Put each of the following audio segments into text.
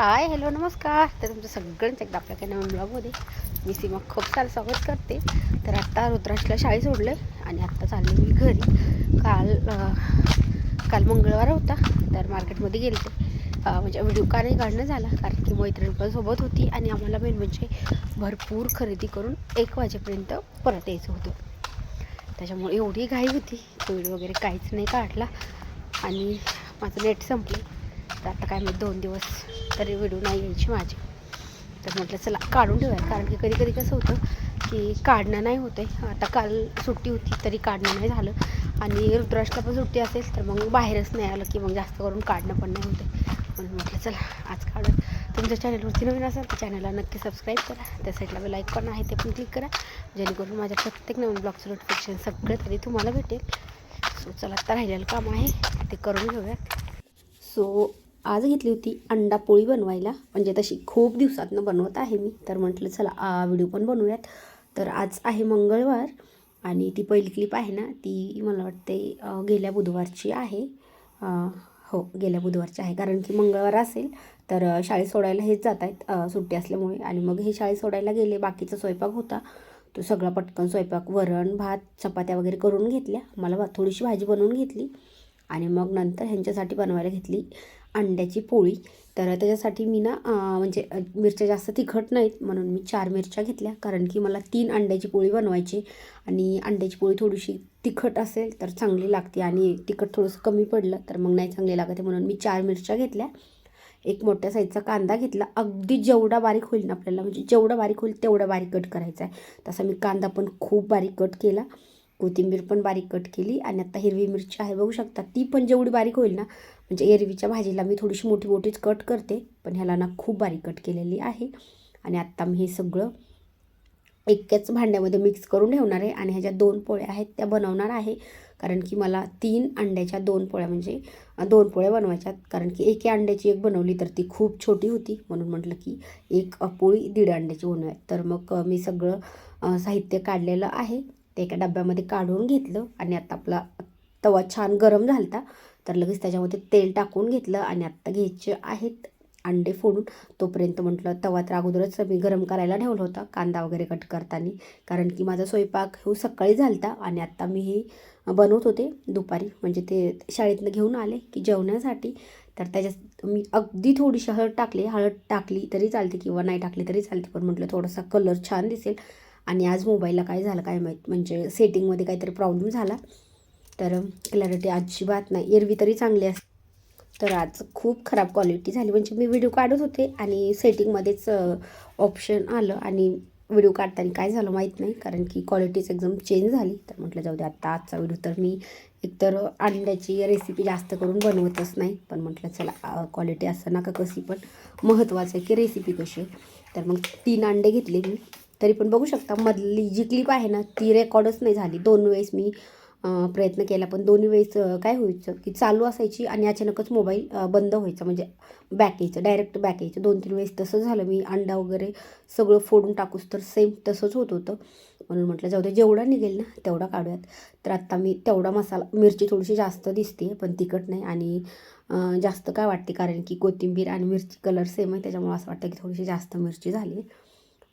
Hi hello नमस्कार. तर तुमचं सगळ्यांचं एकदा आपल्या काही नवीन ब्लॉगमध्ये मी सीमा खूप सारं स्वागत करते. तर आत्ता रुद्रांशला शाळेत सोडलं आणि आत्ता चालले मी घरी. काल काल मंगळवार होता तर मार्केटमध्ये गेले होते म्हणजे व्हिडिओ का नाही काढणं झाला कारण की मैत्रिणी पण सोबत होती आणि आम्हाला मेन म्हणजे भरपूर खरेदी करून एक वाजेपर्यंत परत यायचं होतं. त्याच्यामुळे एवढी घाई होती. तो व्हिडिओ वगैरे काहीच नाही काढला आणि माझं नेट संपलं. तर आता काय मी दोन दिवस तरी व्हिडिओ नाही यायची माझी. तर म्हटलं चला काढून ठेवूया. कारण की कधी कधी कसं होतं की काढणं नाही होतं आहे आता काल सुट्टी होती तरी काढणं नाही झालं. आणि रुद्राष्ट्रला पण सुट्टी असेल तर मग बाहेरच नाही आलं की मग जास्त करून काढणं पण नाही होते म्हणून म्हटलं चला आज काढत तुमच्या चॅनलवरती नवीन असेल तर चॅनलला नक्की सबस्क्राईब करा. त्या साईडला लाईक पण आहे ते पण क्लिक करा. जेणेकरून माझ्या प्रत्येक नवीन ब्लॉगचं नोटिफिकेशन सगळं तरी तुम्हाला भेटेल. सो चला आता राहिलेलं काम आहे ते करून घेऊयात. सो आज घेतली होती अंडा पोळी बनवायला. म्हणजे तशी खूप दिवसातनं बनवत आहे मी. तर म्हटलं चला व्हिडिओ पण बनवूयात. तर आज आहे मंगळवार आणि ती पहिली क्लिप आहे ना ती मला वाटते गेल्या बुधवारची आहे. हो गेल्या बुधवारची आहे. कारण की मंगळवार असेल तर शाळेत सोडायला हेच जात आहेत सुट्टी असल्यामुळे. आणि मग हे शाळेत सोडायला गेले बाकीचा स्वयंपाक होता. तो सगळा पटकन स्वयंपाक वरण भात चपात्या वगैरे करून घेतल्या. मला थोडीशी भाजी बनवून घेतली. आणि मग नंतर ह्यांच्यासाठी बनवायला घेतली. अंड्याची पोळी. तर त्याच्यासाठी मी ना म्हणजे मिरच्या जास्त तिखट नाहीत म्हणून मी चार मिरच्या घेतल्या. कारण की मला तीन अंड्याची पोळी बनवायची आणि अंड्याची पोळी थोडीशी तिखट असेल तर चांगली लागते आणि तिखट थोडंसं कमी पडलं तर मग नाही चांगली लागते. म्हणून मी चार मिरच्या घेतल्या. एक मोठ्या साईजचा कांदा घेतला. अगदी जेवढा बारीक होईल ना आपल्याला म्हणजे जेवढा बारीक होईल तेवढा बारीक कट करायचा आहे तसा मी कांदा पण खूप बारीक कट केला. कोथिंबीर पण बारीक कट केली आणि आता हिरवी मिरची आहे. बघू शकता ती पण जेवढी बारीक होईल ना म्हणजे एरवीच्या भाजीला मी थोडीशी मोठी मोठीच कट करते पण ह्याला ना खूप बारीक कट केलेली आहे. आणि आत्ता मी हे सगळं एकाच भांड्यामध्ये मिक्स करून ठेवणार आहे आणि ह्याच्या दोन पोळ्या आहेत त्या बनवणार आहे. कारण की मला तीन अंड्याच्या दोन पोळ्या म्हणजे दोन पोळ्या बनवायच्यात. कारण की एके अंड्याची एक बनवली तर ती खूप छोटी होती. म्हणून म्हटलं की एक पोळी दीड अंड्याची बनवायची तर मग मी सगळं साहित्य काढलेलं आहे. ते एका डब्यामध्ये काढून घेतलं आणि आता आपला तवा छान गरम झालता तर लगेच त्याच्यामध्ये तेल टाकून घेतलं आणि आत्ता घ्यायचे आहेत अंडे फोडून. तोपर्यंत म्हटलं तवा तर अगोदरच मी गरम करायला ठेवला होता कांदा वगैरे कट करताना कारण की माझा स्वयंपाक हो सकाळी झालता आणि आत्ता मी हे बनवत होते दुपारी. म्हणजे ते शाळेतनं घेऊन आले की जेवण्यासाठी तर त्याच्यात मी अगदी थोडीशी हळद टाकली. हळद टाकली तरी चालते किंवा नाही टाकली तरी चालते पण म्हटलं थोडासा कलर छान दिसेल. आणि आज मोबाईलला काय झालं काय माहीत म्हणजे सेटिंगमध्ये काहीतरी प्रॉब्लेम झाला. तर क्लॅरिटी अजिबात नाही. एरवी तरी चांगली असते तर आज खूप खराब क्वालिटी झाली. म्हणजे मी व्हिडिओ काढत होते आणि सेटिंगमध्येच ऑप्शन आलं आणि व्हिडिओ काढताना काय झालं माहीत नाही. कारण की क्वालिटीच एकदम चेंज झाली. तर म्हटलं जाऊ दे आत्ता आजचा व्हिडिओ तर मी एकतर अंड्याची रेसिपी जास्त करून बनवतच नाही. पण म्हटलं चला क्वालिटी असं नका कशी पण महत्त्वाचं आहे की रेसिपी कशी. आहे तर मग तीन अंडे घेतले मी. तरी पण बघू शकता मधली जी क्लिप आहे ना ती रेकॉर्डच नाही झाली. दोन वेळेस मी प्रयत्न केला पण दोन्ही वेळेस काय व्हायचं की चालू असायची आणि अचानकच मोबाईल बंद व्हायचा. म्हणजे बॅक यायचं डायरेक्ट बॅक यायचं. दोन तीन वेळेस तसं झालं. मी अंडा वगैरे सगळं फोडून टाकूस तर सेम तसंच होत होतं. म्हणून म्हटलं जाऊ दे जेवढा निघेल ना तेवढा काढूयात. तर आत्ता मी तेवढा मसाला मिरची थोडीशी जास्त दिसते पण तिखट नाही. आणि जास्त काय वाटते? कारण की कोथिंबीर आणि मिरची कलर सेम आहे. त्याच्यामुळे असं वाटतं की थोडीशी जास्त मिरची झाली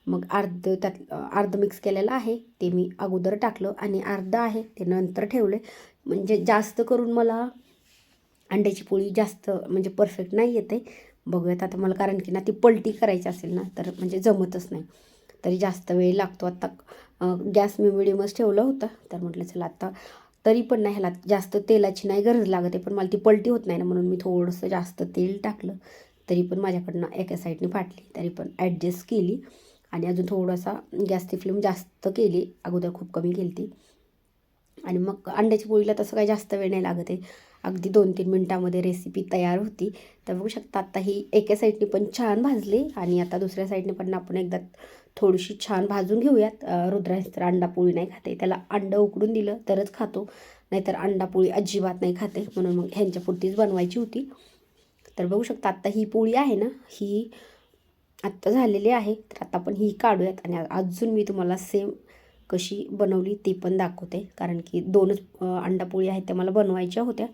मग अर्ध त्यात अर्ध मिक्स केलेलं आहे ते मी अगोदर टाकलं आणि अर्ध आहे ते नंतर ठेवले. म्हणजे जास्त करून मला अंड्याची पोळी जास्त म्हणजे परफेक्ट नाही येते. बघूयात आता मला कारण की ना ती पलटी करायची असेल ना तर म्हणजे जमतच नाही. तरी जास्त वेळ लागतो. आता गॅस मी मिडियमच ठेवलं होतं तर म्हटलं चला आता तरी पण नाही ह्याला जास्त तेलाची नाही गरज लागत आहे पण मला ती पलटी होत नाही ना म्हणून मी थोडंसं जास्त तेल टाकलं. तरी पण माझ्याकडनं एका साईडने फाटली तरी पण ॲडजस्ट केली. आणि अजून थोडासा गॅसची फ्लेम जास्त केली. अगोदर खूप कमी केली ती आणि मग अंड्याच्या पोळीला तसं काही जास्त वेळ नाही लागत आहे. अगदी दोन तीन मिनटामध्ये रेसिपी तयार होती. तर बघू शकता आत्ता ही एका साईडने पण छान भाजली आणि आता दुसऱ्या साईडने पण आपण एकदा थोडीशी छान भाजून घेऊयात. अं, रुद्रांश तर अंडा पोळी नाही खाते. त्याला अंडं उकडून दिलं तरच खातो. नाहीतर अंडा पोळी अजिबात नाही खाते. म्हणून मग ह्यांच्यापुरतीच बनवायची होती. तर बघू शकता आत्ता ही पोळी आहे ना ही आत्ता झालेली आहे तर आता आपण ही काढूयात आणि अजून मी तुम्हाला सेम कशी बनवली ती पण दाखवते. कारण की दोनच अंडापोळी आहेत त्या मला बनवायच्या होत्या.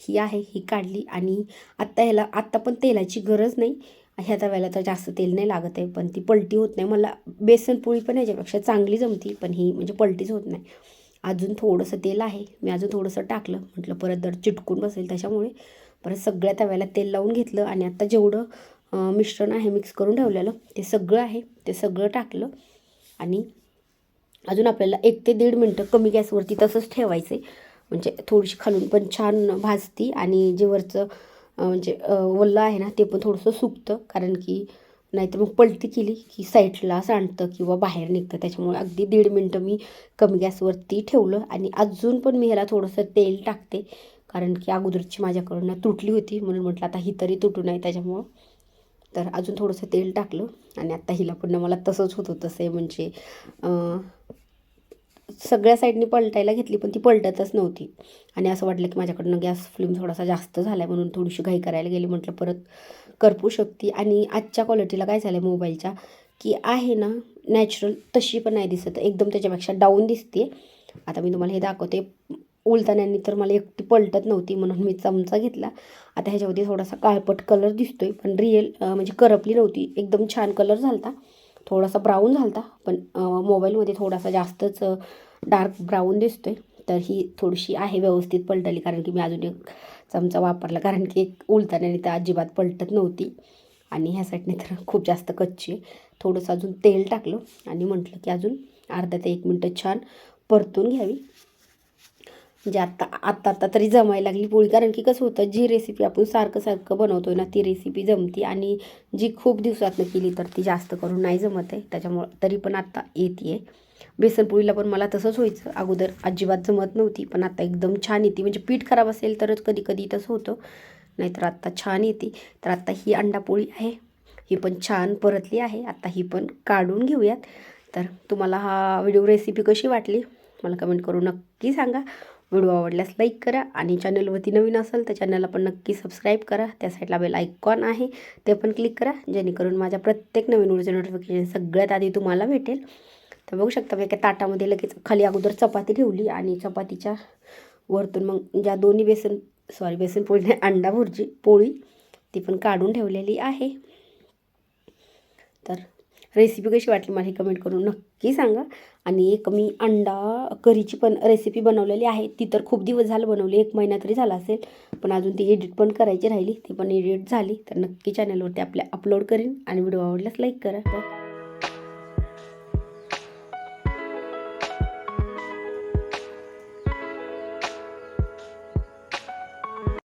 ही आहे ही काढली आणि आत्ता ह्याला आत्ता पण तेलाची गरज नाही. ह्या तव्याला तर जास्त तेल नाही लागत आहे पण ती पलटी होत नाही. मला बेसनपोळी पण ह्याच्यापेक्षा चांगली जमती पण ही म्हणजे पलटीच होत नाही. अजून थोडंसं तेल आहे मी अजून थोडंसं टाकलं म्हटलं परत दर चिटकून बसेल त्याच्यामुळे. परत सगळ्या तव्याला तेल लावून घेतलं आणि आत्ता जेवढं मिश्रण आहे मिक्स करून ठेवलेलं. ते सगळं आहे. ते सगळं टाकलं आणि अजून आपल्याला एक ते दीड मिनटं कमी गॅसवरती तसंच ठेवायचं आहे म्हणजे थोडीशी खालून पण छान भाजती आणि जे वरचं म्हणजे वल्लं आहे ना ते पण थोडंसं सुकतं. कारण की नाहीतर मग पलटी केली की साईडला सांडतं किंवा बाहेर निघतं. त्याच्यामुळे अगदी दीड मिनटं मी कमी गॅसवरती ठेवलं आणि अजून पण मी ह्याला थोडंसं तेल टाकते. कारण की अगोदरची माझ्याकडून तुटली होती. म्हणून म्हटलं आता ही तरी तुटू नाही त्याच्यामुळं. तर अजून थोडंसं तेल टाकलं आणि आता हिला पुन्हा मला तसंच होत होतं तसं म्हणजे सगळ्या साईडनी पलटायला घेतली पण ती पलटतच नव्हती. आणि असं वाटलं की माझ्याकडनं गॅस फ्लेम थोडासा जास्त झाला आहे म्हणून थोडीशी घाई करायला गेली. म्हटलं परत करपू शकते. आणि आजच्या क्वालिटीला काय झालं आहे मोबाईलच्या की आहे ना नॅचरल तशी पण नाही दिसत. एकदम त्याच्यापेक्षा डाऊन दिसते आता मी तुम्हाला हे दाखवते. उलतान्यांनी तर मला एकटी पलटत नव्हती म्हणून मी चमचा घेतला. आता ह्याच्यावरती थोडासा काळपट कलर दिसतोय पण रिअल म्हणजे करपली नव्हती. एकदम छान कलर झालता. थोडासा ब्राऊन झालता पण मोबाईलमध्ये थोडासा जास्तच डार्क ब्राऊन दिसतोय. तर ही थोडीशी आहे व्यवस्थित पलटली कारण की मी अजून एक चमचा वापरला कारण की एक उलताण्याने तर अजिबात पलटत नव्हती. आणि ह्या साईडने तर खूप जास्त कच्ची थोडंसं अजून तेल टाकलं आणि म्हटलं की अजून अर्धा ते एक मिनटं छान परतून घ्यावी. म्हणजे आत्ता आत्ता आत्ता तरी जमायला लागली पोळी. कारण की कसं होतं जी रेसिपी आपण सारखं सारखं बनवतो ना ती रेसिपी जमती. आणि जी खूप दिवसातनं केली तर ती जास्त करून नाही जमत आहे. त्याच्यामुळं तरी पण आत्ता येते आहे बेसनपोळीला पण मला तसंच व्हायचं. अगोदर अजिबात जमत नव्हती पण आता एकदम छान येते. म्हणजे पीठ खराब असेल तरच कधी कधी तसं होतं. नाहीतर आत्ता छान येते. तर आत्ता ही अंडापोळी आहे. ही पण छान परतली आहे. आत्ता ही पण काढून घेऊयात. तर तुम्हाला हा व्हिडिओ रेसिपी कशी वाटली? मला कमेंट करून नक्की सांगा. व्हिडिओ आवडल्यास लाईक करा आणि चॅनलवरती नवीन असेल तर चॅनलला पण नक्की सबस्क्राईब करा. त्या साईडला बेल आयकॉन आहे ते पण क्लिक करा जेणेकरून माझ्या प्रत्येक नवीन व्हिडिओचं नोटिफिकेशन सगळ्यात आधी तुम्हाला भेटेल. तर बघू शकता मी एका ताटामध्ये लगेच खाली अगोदर चपाती ठेवली आणि चपातीच्या वरतून मग ज्या दोन्ही बेसन सॉरी बेसन पोळी नाही अंडा भुर्जी पोळी ती पण काढून ठेवलेली आहे. तर रेसिपी कशी वाटली मला हे कमेंट करून नक्की सांगा. आणि एक मी अंडा करीची पण रेसिपी बनवलेली आहे. ती तर खूप दिवस झालं बनवली. एक महिना तरी झाला असेल. पण अजून ती एडिट पण करायची राहिली. ती पण एडिट झाली. तर नक्की चॅनलवरती आपल्या अपलोड करीन. आणि व्हिडिओ आवडल्यास लाईक करा.